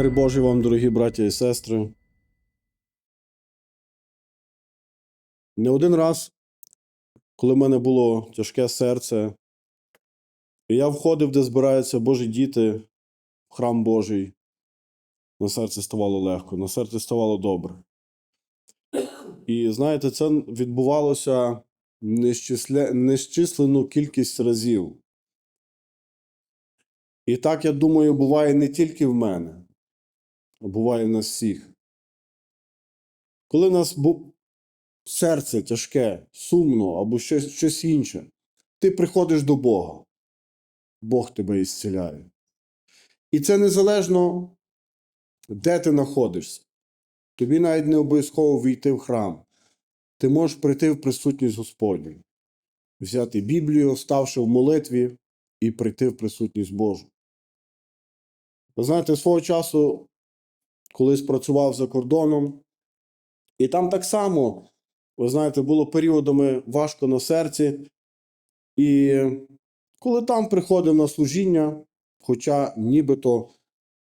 Мир Божий вам, дорогі браті і сестри. Не один раз, коли в мене було тяжке серце, я входив, де збираються Божі діти, в храм Божий, на серце ставало легко, на серце ставало добре. І знаєте, це відбувалося нещисле- нещисленну кількість разів. І так, я думаю, буває не тільки в мене, а буває нас всіх. Коли в нас серце тяжке, сумно або щось, щось інше, ти приходиш до Бога. Бог тебе ісціляє. І це незалежно, де ти знаходишся. Тобі навіть не обов'язково війти в храм. Ти можеш прийти в присутність Господню, взяти Біблію, ставши в молитві, і прийти в присутність Божу. Ви знаєте, свого часу колись працював за кордоном, і там так само, ви знаєте, було періодами важко на серці. І коли там приходив на служіння, хоча нібито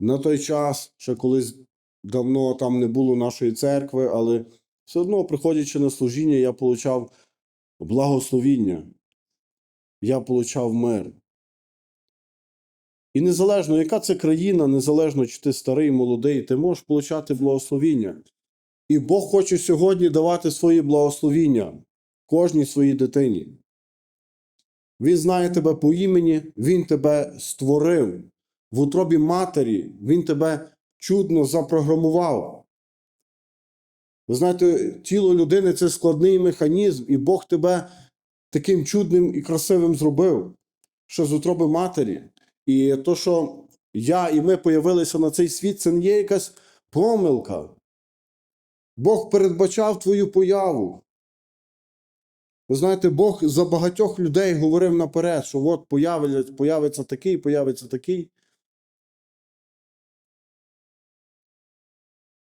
на той час, ще колись давно там не було нашої церкви, але все одно, приходячи на служіння, я получав благословіння, я получав мир. І незалежно, яка це країна, незалежно, чи ти старий, молодий, ти можеш получати благословіння. І Бог хоче сьогодні давати свої благословіння кожній своїй дитині. Він знає тебе по імені, Він тебе створив. В утробі матері Він тебе чудно запрограмував. Ви знаєте, тіло людини це складний механізм, і Бог тебе таким чудним і красивим зробив, що з утроби матері. І то, що я і ми появилися на цей світ, це не є якась помилка. Бог передбачав твою появу. Ви знаєте, Бог за багатьох людей говорив наперед, що от появиться, такий, появиться такий.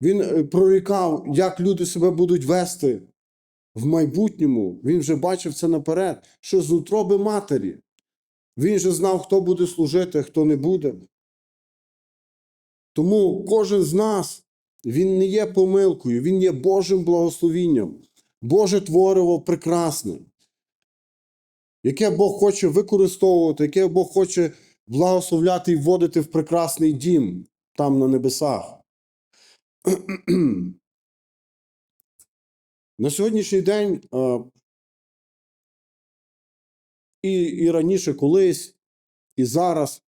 Він е, прорікав, як люди себе будуть вести в майбутньому. Він вже бачив це наперед, що з утроби матері. Він же знав, хто буде служити, хто не буде. Тому кожен з нас, він не є помилкою, він є Божим благословінням, Боже твориво прекрасне, яке Бог хоче використовувати, яке Бог хоче благословляти і вводити в прекрасний дім там на небесах. На сьогоднішній день і, і раніше колись, і зараз.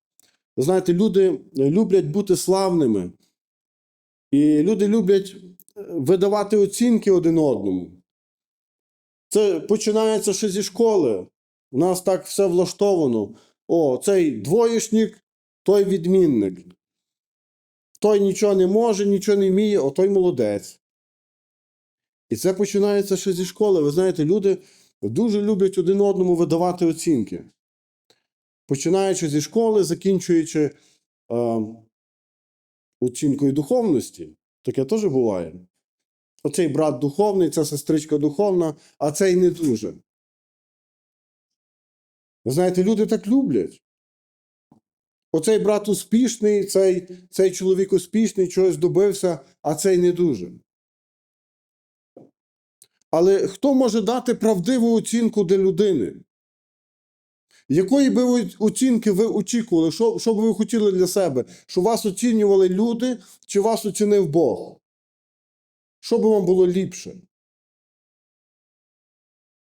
Ви знаєте, люди люблять бути славними. І люди люблять е, видавати оцінки один одному. Це починається ще зі школи. У нас так все влаштовано. О, цей двоєшник, той відмінник. Той нічого не може, нічого не вміє, о той молодець. І це починається ще зі школи. Ви знаєте, люди дуже люблять один одному видавати оцінки. Починаючи зі школи, закінчуючи е, оцінкою духовності. Таке теж буває. Оцей брат духовний, ця сестричка духовна, а цей не дуже. Ви знаєте, люди так люблять. Оцей брат успішний, цей, цей чоловік успішний, чогось добився, а цей не дуже. Але хто може дати правдиву оцінку для людини? Якої би оцінки ви очікували? Що, що б ви хотіли для себе? Що вас оцінювали люди, чи вас оцінив Бог? Що би вам було ліпше?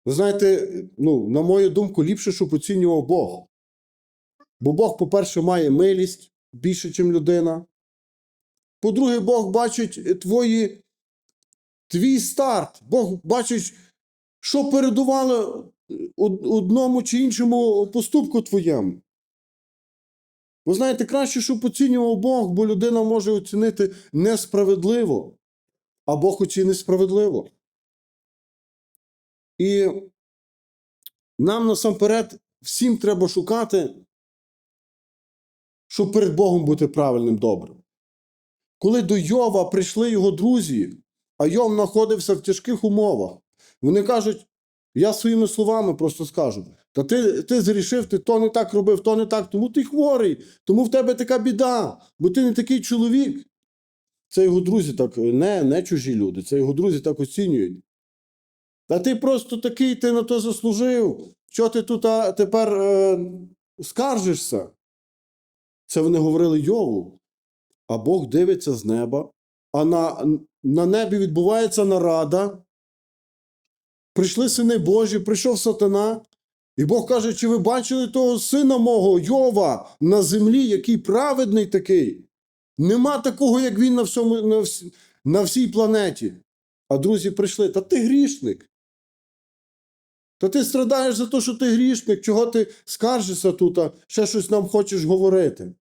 Ви знаєте, ну, на мою думку, ліпше, щоб оцінював Бог. Бо Бог, по-перше, має милість більше, ніж людина. По-друге, Бог бачить твої, твій старт. Бог бачить, що передувало одному чи іншому поступку твоєму. Ви знаєте, краще, щоб оцінював Бог, бо людина може оцінити несправедливо, а Бог оцінить справедливо. І нам насамперед всім треба шукати, щоб перед Богом бути правильним добрим. Коли до Йова прийшли його друзі, а Йов знаходився в тяжких умовах, вони кажуть, я своїми словами просто скажу: та ти, ти зрішив, ти то не так робив, то не так, тому ти хворий, тому в тебе така біда, бо ти не такий чоловік. Це його друзі так, не, не чужі люди, це його друзі так оцінюють. Та ти просто такий, ти на то заслужив. Що ти тут а, тепер е, скаржишся? Це вони говорили Йову. А Бог дивиться з неба, а на, на небі відбувається нарада. Прийшли сини Божі, прийшов сатана, і Бог каже: чи ви бачили того сина мого Йова на землі, який праведний такий? Нема такого, як він на, всьому, на, вс, на всій планеті. А друзі прийшли, та ти грішник. Та ти страдаєш за те, що ти грішник, чого ти скаржишся тут, а ще щось нам хочеш говорити.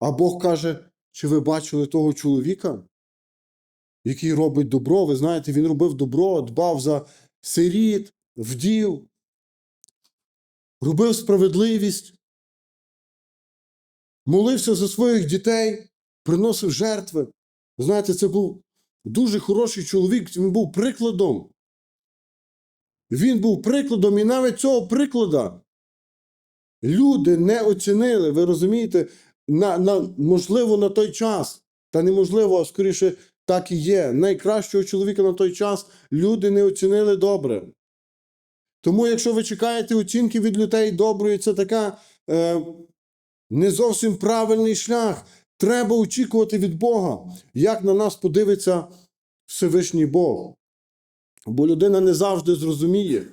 А Бог каже: чи ви бачили того чоловіка, який робить добро? Ви знаєте, він робив добро, дбав за сиріт, вдів, робив справедливість, молився за своїх дітей, приносив жертви. Знаєте, це був дуже хороший чоловік, він був прикладом. Він був прикладом, і навіть цього приклада люди не оцінили. Ви розумієте, на, на, можливо, на той час, та неможливо, а скоріше так і є. Найкращого чоловіка на той час люди не оцінили добре. Тому, якщо ви чекаєте оцінки від людей доброї, це така е, не зовсім правильний шлях. Треба очікувати від Бога, як на нас подивиться Всевишній Бог. Бо людина не завжди зрозуміє.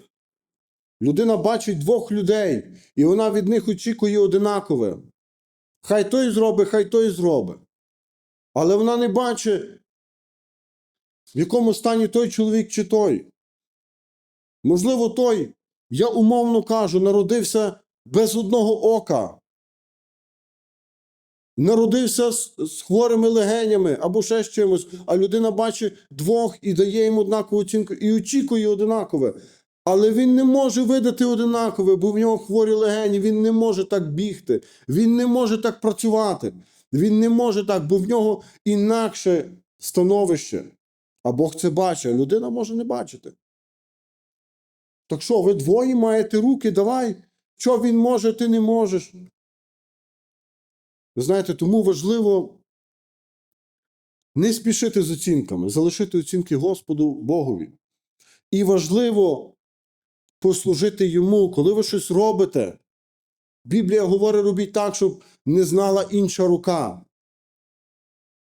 Людина бачить двох людей, і вона від них очікує одинакове. Хай той зробить, хай той зробить. Але вона не бачить, в якому стані той чоловік чи той. Можливо, той, я умовно кажу, народився без одного ока. Народився з, з хворими легенями або ще з чимось, а людина бачить двох і дає їм однакову оцінку і очікує одинакове. Але він не може видати одинакове, бо в нього хворі легені, він не може так бігти, він не може так працювати, він не може так, бо в нього інакше становище. А Бог це бачить, а людина може не бачити. Так що, ви двоє маєте руки, давай. Що він може, ти не можеш. Ви знаєте, тому важливо не спішити з оцінками, залишити оцінки Господу Богові. І важливо послужити йому, коли ви щось робите. Біблія говорить, робіть так, щоб не знала інша рука.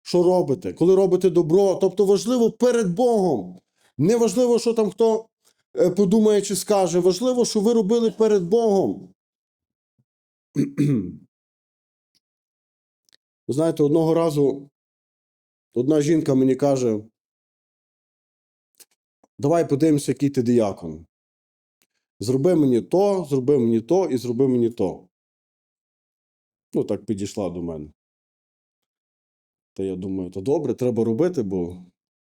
Що робите? Коли робите добро, тобто важливо перед Богом. Не важливо, що там хто е, подумає чи скаже. Важливо, що ви робили перед Богом. Знаєте, одного разу одна жінка мені каже: давай подивимося, який ти діякон. Зроби мені то, зроби мені то і зроби мені то. Ну, так підійшла до мене. Та я думаю, то добре, треба робити, бо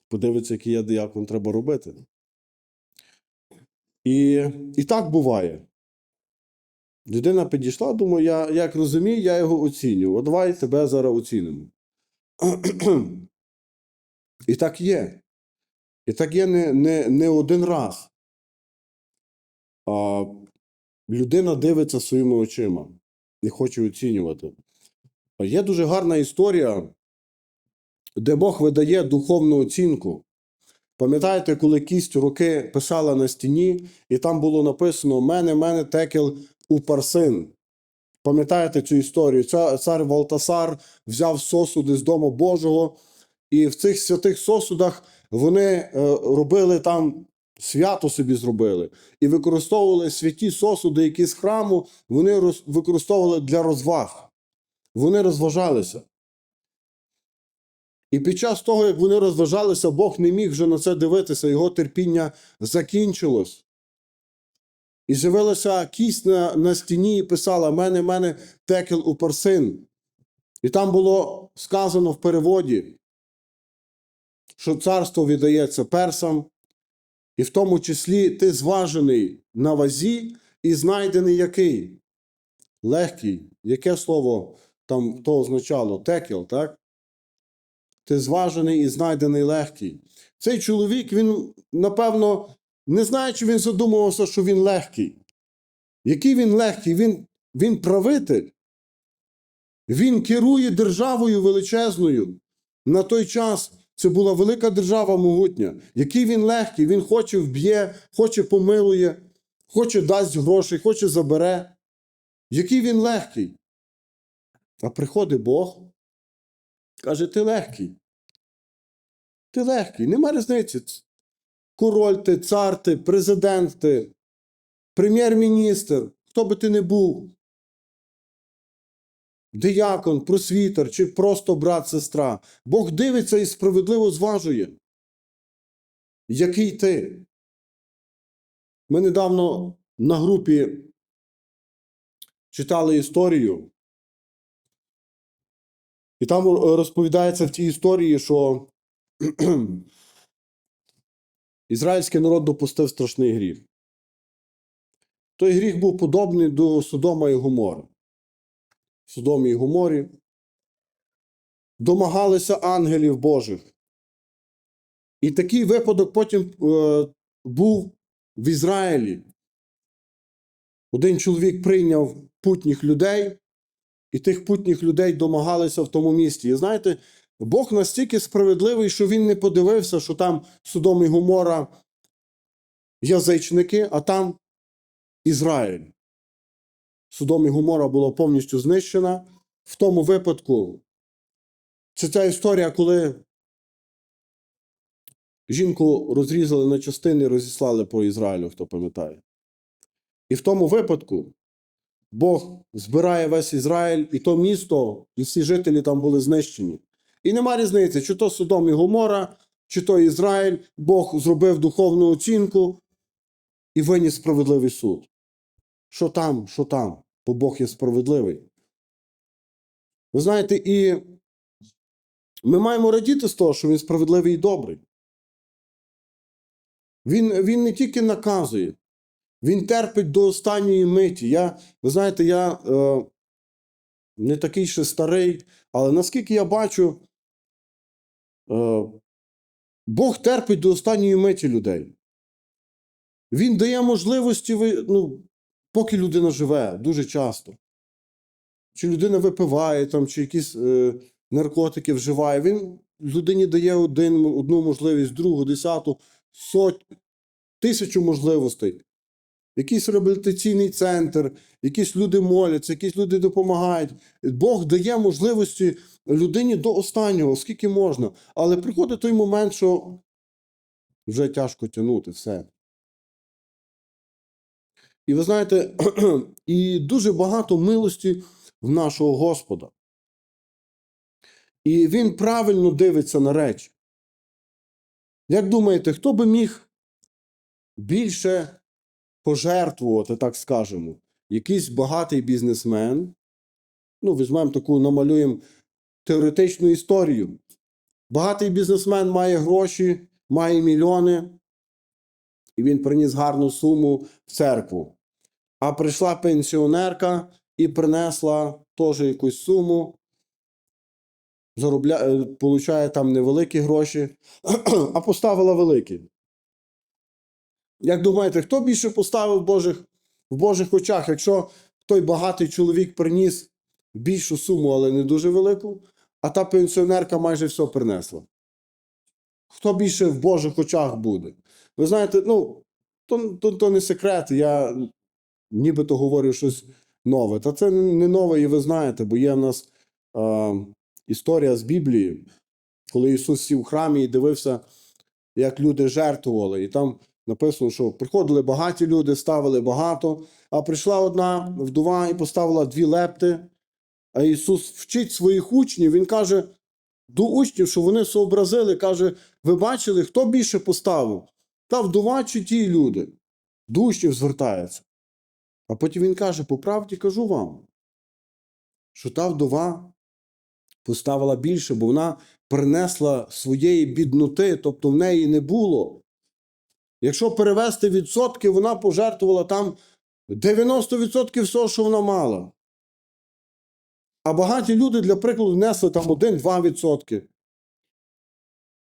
подивиться, який я діякон, треба робити. І, і так буває. Людина підійшла, думаю, я як розумію, я його оцінюю. От давай тебе зараз оцінимо. І так є. І так є не, не, не один раз. А людина дивиться своїми очима і хоче оцінювати. Є дуже гарна історія, де Бог видає духовну оцінку. Пам'ятаєте, коли кість руки писала на стіні, і там було написано Мене, мене текел у парсин. Пам'ятаєте цю історію? Цар Валтасар взяв сосуди з Дому Божого, і в цих святих сосудах вони е, робили там свято собі зробили і використовували святі сосуди, які з храму вони використовували для розваг. Вони розважалися. І під час того, як вони розважалися, Бог не міг вже на це дивитися, його терпіння закінчилось. І з'явилася кість на, на стіні і писала: Мене, мене текел у парсин. І там було сказано в переводі, що царство віддається персам, і в тому числі ти зважений на вазі і знайдений який? Легкий. Яке слово там то означало? Текел, так? Ти зважений і знайдений легкий. Цей чоловік, він, напевно, не знає, чи він задумувався, що він легкий. Який він легкий? Він, він правитель. Він керує державою величезною. на той час це була велика держава могутня. Який він легкий, він хоче вб'є, хоче помилує, хоче дасть грошей, хоче забере. Який він легкий. А приходить Бог, каже: ти легкий. Ти легкий, нема різниці. Король ти, цар ти, президент ти, прем'єр-міністр, хто би ти не був. Диякон, просвітер чи просто брат, сестра. Бог дивиться і справедливо зважує. Який ти? Ми недавно на групі читали історію. І там розповідається в тій історії, що ізраїльський народ допустив страшний гріх. Той гріх був подобний до Содома і Гомори. В Содомі і Гоморі домагалися ангелів Божих. І такий випадок потім е, був в Ізраїлі. Один чоловік прийняв путніх людей, і тих путніх людей домагалися в тому місті. І знаєте, Бог настільки справедливий, що він не подивився, що там Содом і Гомора язичники, а там Ізраїль. Содом і Гомора була повністю знищена. В тому випадку це ця історія, коли жінку розрізали на частини і розіслали по Ізраїлю, хто пам'ятає. І в тому випадку Бог збирає весь Ізраїль, і то місто, і всі жителі там були знищені. І нема різниці, чи то Содом і Гомора, чи то Ізраїль, Бог зробив духовну оцінку і виніс справедливий суд. Що там, що там, бо Бог є справедливий. Ви знаєте, і ми маємо радіти з того, що він справедливий і добрий. Він, він не тільки наказує, він терпить до останньої миті. Я, ви знаєте, я е, не такий ще старий, але наскільки я бачу, е, Бог терпить до останньої миті людей. Він дає можливості, ну, поки людина живе, дуже часто. Чи людина випиває, там, чи якісь е, наркотики вживає. Він людині дає один, одну можливість, другу, десяту, сотню, тисячу можливостей. Якийсь реабілітаційний центр, якісь люди моляться, якісь люди допомагають. Бог дає можливості людині до останнього, скільки можна. Але приходить той момент, що вже тяжко тягнути все. І ви знаєте, і дуже багато милості в нашого Господа. І він правильно дивиться на речі. Як думаєте, хто би міг більше пожертвувати, так скажемо, якийсь багатий бізнесмен? Ну, візьмемо таку, намалюємо теоретичну історію. Багатий бізнесмен має гроші, має мільйони, і він приніс гарну суму в церкву. А прийшла пенсіонерка і принесла теж якусь суму, заробляє, е, получає там невеликі гроші, а поставила великі. Як думаєте, хто більше поставив в Божих, в Божих очах, якщо той багатий чоловік приніс більшу суму, але не дуже велику, а та пенсіонерка майже все принесла? Хто більше в Божих очах буде? Ви знаєте, ну, то, то, то не секрет. Я нібито говорю щось нове. Та це не нове, і ви знаєте, бо є в нас е, історія з Біблії, коли Ісус сів в храмі і дивився, як люди жертвували. І там написано, що приходили багаті люди, ставили багато, а прийшла одна вдова і поставила дві лепти. А Ісус вчить своїх учнів, Він каже до учнів, що вони сообразили, каже: ви бачили, хто більше поставив? Та вдова чи ті люди? До учнів звертається. А потім він каже: по правді кажу вам, що та вдова поставила більше, бо вона принесла своєї бідноти, тобто в неї не було. Якщо перевести відсотки, вона пожертвувала там 90% всього, що вона мала. А багаті люди, для прикладу, внесли там 1-2%.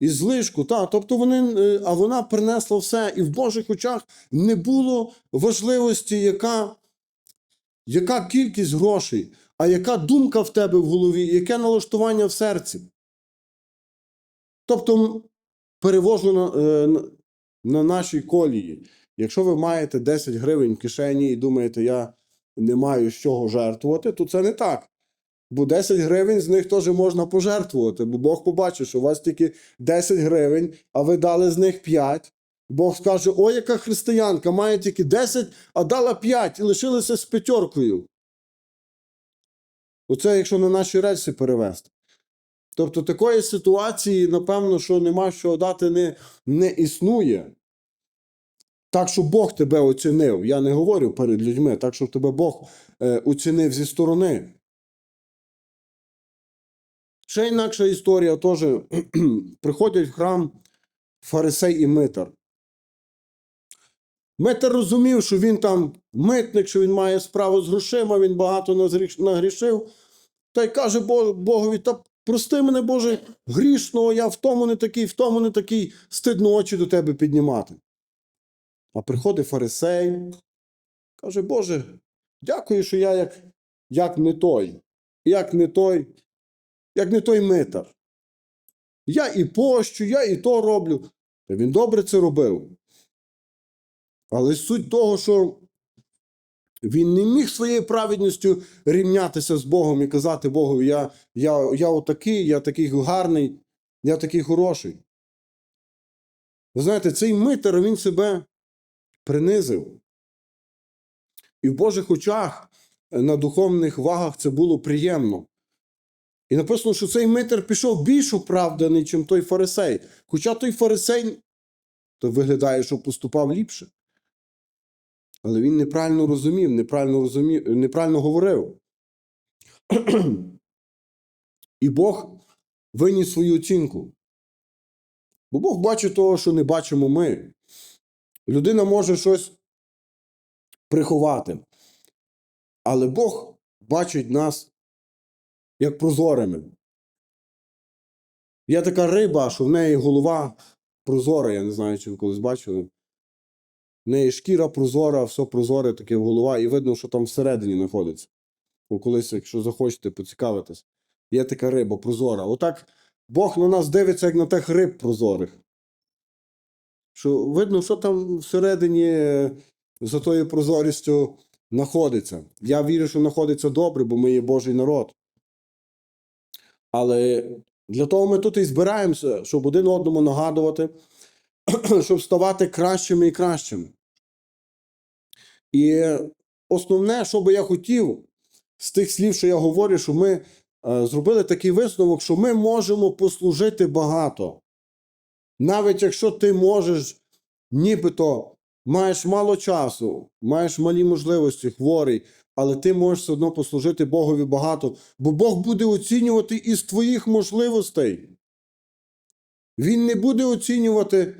І злишку, та, тобто вони, е, а вона принесла все, і в Божих очах не було важливості, яка, яка кількість грошей, а яка думка в тебе в голові, яке налаштування в серці. Тобто, перевожу на, на- на нашій колії. Якщо ви маєте 10 гривень в кишені і думаєте, я не маю з чого жертвувати, то це не так. Бо 10 гривень з них теж можна пожертвувати, бо Бог побачить, що у вас тільки 10 гривень, а ви дали з них 5. Бог скаже: о, яка християнка, має тільки 10, а дала 5 і лишилася з п'ятеркою. Оце якщо на наші рельси перевести. Тобто такої ситуації, напевно, що нема що дати, не, не існує. Так, щоб Бог тебе оцінив. Я не говорю перед людьми, так, щоб тебе Бог е, оцінив зі сторони. Ще інакша історія теж приходять в храм фарисей і митар. Митар розумів, що він там митник, що він має справу з грошима, він багато нагрішив. Та й каже Богові: та прости мене, Боже, грішного, я в тому не такий, в тому не такий, стидно очі до тебе піднімати. А приходить фарисей, каже, Боже, дякую, що я як, як не той, як не той, як не той митар. Я і пощу, я і то роблю. Та він добре це робив. Але суть того, що він не міг своєю праведністю рівнятися з Богом і казати Богу, я, я, я отакий, я такий гарний, я такий хороший. Ви знаєте, цей митар він себе принизив. І в Божих очах е, на духовних вагах це було приємно. І написано, що цей митар пішов більш оправданий, ніж той фарисей. Хоча той фарисей то виглядає, що поступав ліпше. Але він неправильно розумів, неправильно розумів, неправильно говорив. І Бог виніс свою оцінку. Бо Бог бачить того, що не бачимо ми. Людина може щось приховати. Але Бог бачить нас як прозорими. Є така риба, що в неї голова прозора, я не знаю, чи ви колись бачили. В неї шкіра прозора, все прозоре, таке голова, і видно, що там всередині знаходиться. Бо колись, якщо захочете поцікавитись, є така риба прозора. Отак Бог на нас дивиться, як на тих риб прозорих. Що видно, що там всередині е, за тою прозорістю знаходиться. Я вірю, що знаходиться добре, бо ми є Божий народ. Але для того ми тут і збираємося, щоб один одному нагадувати, щоб ставати кращими і кращими. І основне, що би я хотів з тих слів, що я говорю, що ми е, зробили такий висновок, що ми можемо послужити багато. Навіть якщо ти можеш, нібито маєш мало часу, маєш малі можливості, хворий, але ти можеш все одно послужити Богові багато, бо Бог буде оцінювати із твоїх можливостей. Він не буде оцінювати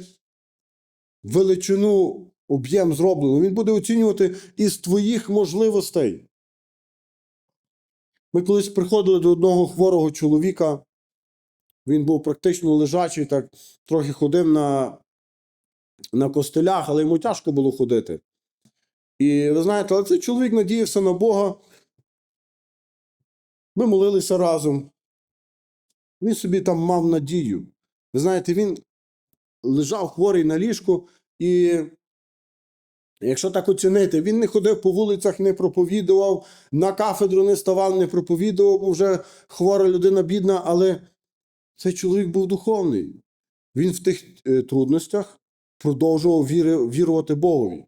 величину, об'єм зробленого, він буде оцінювати із твоїх можливостей. Ми колись приходили до одного хворого чоловіка. Він був практично лежачий, так трохи ходив на, на костелях, але йому тяжко було ходити. І ви знаєте, але цей чоловік надіявся на Бога. Ми молилися разом. Він собі там мав надію. Ви знаєте, він лежав хворий на ліжку, і якщо так оцінити, він не ходив по вулицях, не проповідував, на кафедру не ставав, не проповідував, бо вже хвора людина бідна, але цей чоловік був духовний. Він в тих е, трудностях продовжував вірувати Богові.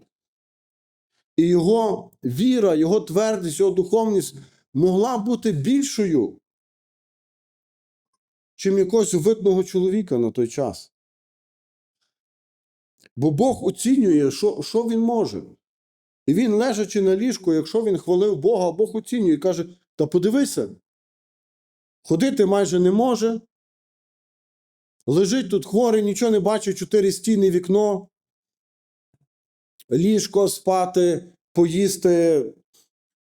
І його віра, його твердість, його духовність могла бути більшою, чим якогось видного чоловіка на той час. Бо Бог оцінює, що, що він може. І він, лежачи на ліжку, якщо він хвалив Бога, Бог оцінює і каже: Та подивися, ходити майже не може. Лежить тут хворий, нічого не бачить, чотири стіни, вікно, ліжко спати, поїсти,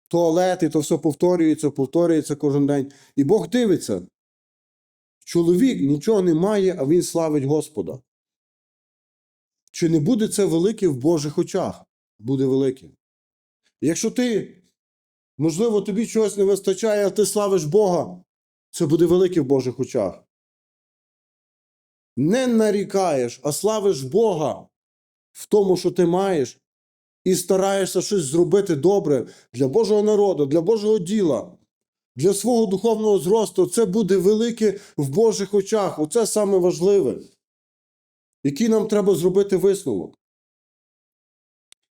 туалет, і то все повторюється, повторюється кожен день. І Бог дивиться. Чоловік нічого не має, а він славить Господа. Чи не буде це велике в Божих очах? Буде велике. Якщо ти, можливо, тобі чогось не вистачає, а ти славиш Бога, це буде велике в Божих очах. не нарікаєш, а славиш Бога в тому, що ти маєш, і стараєшся щось зробити добре для Божого народу, для Божого діла, для свого духовного зросту, це буде велике в Божих очах. Оце саме важливе, який нам треба зробити висновок.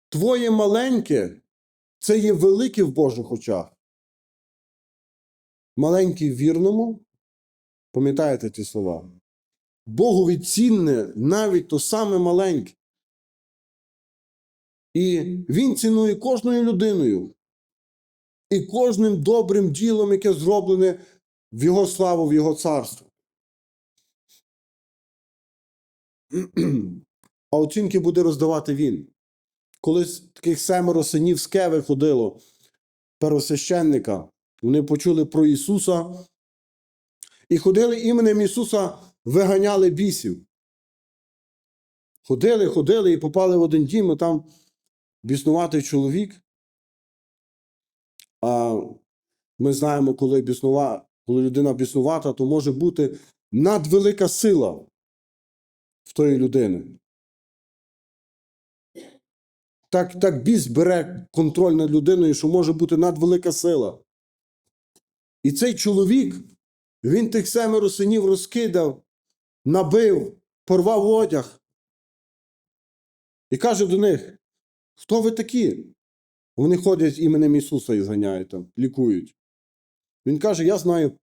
Твоє маленьке це є велике в Божих очах. Маленький вірному, пам'ятаєте ті слова? Богові цінне навіть то саме маленьке. І він цінує кожною людиною і кожним добрим ділом, яке зроблене в його славу, в його царство. А оцінки буде роздавати він. Колись таких семеро синів з Кеви ходило первосвященника. Вони почули про Ісуса і ходили іменем Ісуса, виганяли бісів. Ходили, ходили і попали в один дім, і там біснуватий чоловік. А ми знаємо, коли, біснува... коли людина біснувата, то може бути надвелика сила в тої людини. Так, так біс бере контроль над людиною, що може бути надвелика сила. І цей чоловік, він тих семеро синів розкидав, набив, порвав одяг. І каже до них: хто ви такі? Вони ходять іменем Ісуса і зганяють там, лікують. Він каже: Я знаю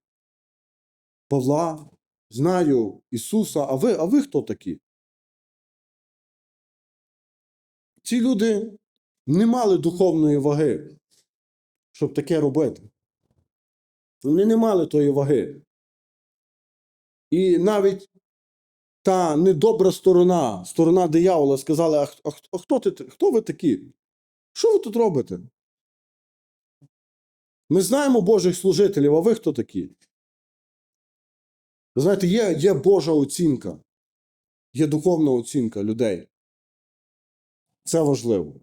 Павла, знаю Ісуса, а ви, а ви хто такі? Ці люди не мали духовної ваги, щоб таке робити. Вони не мали тої ваги. І навіть та недобра сторона, сторона диявола, сказала: а, а, а хто, ти, хто ви такі? Що ви тут робите? Ми знаємо Божих служителів, а ви хто такі? Ви знаєте, є, є Божа оцінка, є духовна оцінка людей. Це важливо.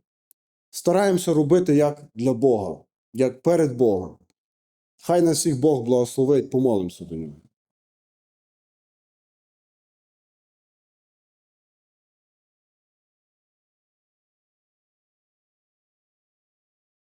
Стараємося робити як для Бога, як перед Богом. Хай нас всіх Бог благословить, помолимося до нього.